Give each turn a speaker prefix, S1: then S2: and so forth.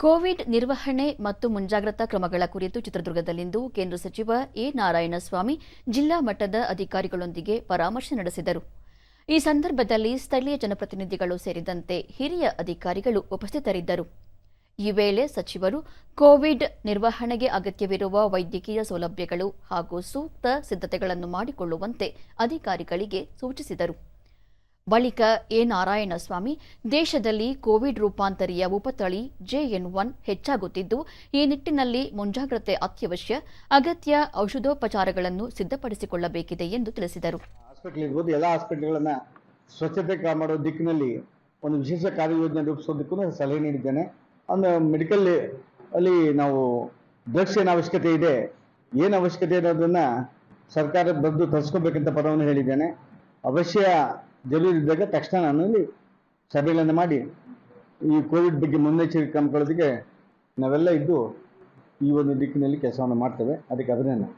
S1: Covid ನಿರ್ವಹಣೆ ಮತ್ತು ಮುಂಜಾಗ್ರತಾ ಕ್ರಮಗಳ ಕುರಿತು ಚಿತ್ರದುರ್ಗದಲ್ಲಿಂದು ಕೇಂದ್ರ ಸಚಿವ ಎ. ನಾರಾಯಣಸ್ವಾಮಿ ಜಿಲ್ಲಾ ಮಟ್ಟದ ಅಧಿಕಾರಿಗಳೊಂದಿಗೆ ಪರಾಮರ್ಶೆ ನಡೆಸಿದರು. ಈ ಸಂದರ್ಭದಲ್ಲಿ ಸ್ಥಳೀಯ ಜನಪ್ರತಿನಿಧಿಗಳು ಸೇರಿದಂತೆ ಹಿರಿಯ ಅಧಿಕಾರಿಗಳು ಉಪಸ್ಥಿತರಿದ್ದರು. ಈ ವೇಳೆ ಸಚಿವರು ಕೋವಿಡ್ ನಿರ್ವಹಣೆಗೆ ಅಗತ್ಯವಿರುವ ವೈದ್ಯಕೀಯ ಸೌಲಭ್ಯಗಳು ಹಾಗೂ ಸೂಕ್ತ ಸಿದ್ಧತೆಗಳನ್ನು ಮಾಡಿಕೊಳ್ಳುವಂತೆ ಅಧಿಕಾರಿಗಳಿಗೆ ಸೂಚಿಸಿದರು. ಬಳಿಕ ಎ ನಾರಾಯಣಸ್ವಾಮಿ, ದೇಶದಲ್ಲಿ ಕೋವಿಡ್ ರೂಪಾಂತರಿಯ ಉಪತಳಿ ಜೆಎನ್ ಒನ್ ಹೆಚ್ಚಾಗುತ್ತಿದ್ದು, ಈ ನಿಟ್ಟಿನಲ್ಲಿ ಮುಂಜಾಗ್ರತೆ ಅತ್ಯವಶ್ಯ, ಅಗತ್ಯ ಔಷಧೋಪಚಾರಗಳನ್ನು ಸಿದ್ಧಪಡಿಸಿಕೊಳ್ಳಬೇಕಿದೆ ಎಂದು ತಿಳಿಸಿದರು.
S2: ಎಲ್ಲ ಹಾಸ್ಪಿಟಲ್ಗಳನ್ನ ಸ್ವಚ್ಛತೆ ಮಾಡೋ ದಿಕ್ಕಿನಲ್ಲಿ ಒಂದು ವಿಶೇಷ ಕಾರ್ಯಯೋಜನೆ ರೂಪಿಸೋದಕ್ಕೂ ಸಲಹೆ ನೀಡಿದ್ದೇನೆ. ಅಂದ್ರೆ ಮೆಡಿಕಲ್ ಅಲ್ಲಿ ನಾವು ಡ್ರಗ್ಸ್ ಏನು ಅವಶ್ಯಕತೆ ಇದೆ, ಏನು ಅವಶ್ಯಕತೆ ಇರೋದನ್ನ ಸರ್ಕಾರ ಬಂದು ತರಿಸ್ಕೋಬೇಕಂತ ಪದವನ್ನು ಹೇಳಿದ್ದೇನೆ. ಅವಶ್ಯ ಜರೂರು ಇದ್ದಾಗ ತಕ್ಷಣ ನಾನು ಇಲ್ಲಿ ಸಭೆಗಳನ್ನು ಮಾಡಿ ಈ ಕೋವಿಡ್ ಬಗ್ಗೆ ಮುನ್ನೆಚ್ಚರಿಕೆ ಕ್ರಮಗಳೊಂದಿಗೆ ನಾವೆಲ್ಲ ಇದ್ದು ಈ ಒಂದು ದಿಕ್ಕಿನಲ್ಲಿ ಕೆಲಸವನ್ನು ಮಾಡ್ತೇವೆ. ಅದಕ್ಕೆ ಅಭಿನಂದನೆ.